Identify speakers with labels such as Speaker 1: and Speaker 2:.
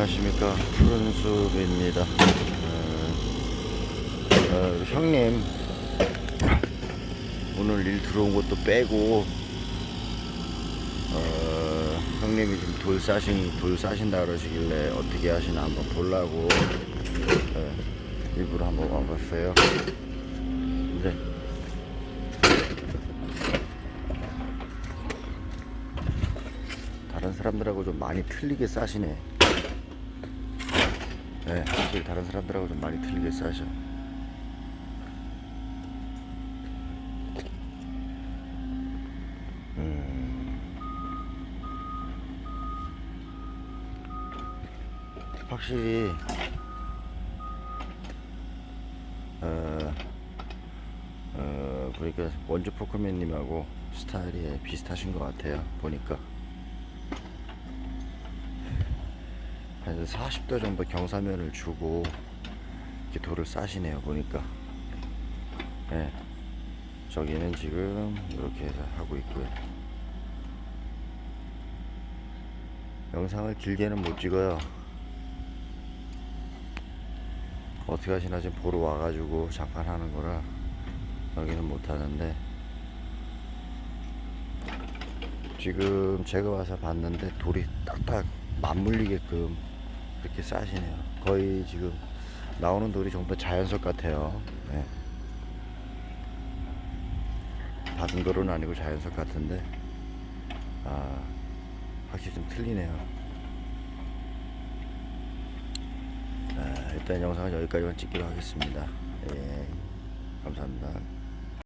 Speaker 1: 안녕하십니까. 푸른숲입니다. 어, 어, 형님. 오늘 일 들어온 것도 빼고 어, 형님이 지금 돌 싸신 돌 싸신다 그러시길래 어떻게 하시나 한번 보려고 어, 일부러 한번 와봤어요. 근데 다른 사람들하고 좀 많이 틀리게 싸시네. 네, 확실히 다른 사람들하고 좀 많이 틀리게 싸셔. 음. 확실히 어, 어, 보니까 원주 포크맨님하고 스타일이 비슷하신 것 같아요. 보니까. 한 40도 정도 경사면을 주고 이렇게 돌을 싸시네요 보니까. 예. 저기는 지금 이렇게 해서 하고 있고요. 영상을 길게는 못 찍어요. 어떻게 하시나 지금 보러 와가지고 잠깐 하는 거라 여기는 못 하는데. 지금 제가 와서 봤는데 돌이 딱딱 맞물리게끔 이렇게 싸시네요. 거의 지금 나오는 돌이 다 자연석 같아요. 네. 받은 돌은 아니고 자연석 같은데, 아, 확실히 좀 틀리네요. 아, 일단 영상은 여기까지만 찍기로 하겠습니다. 예, 감사합니다.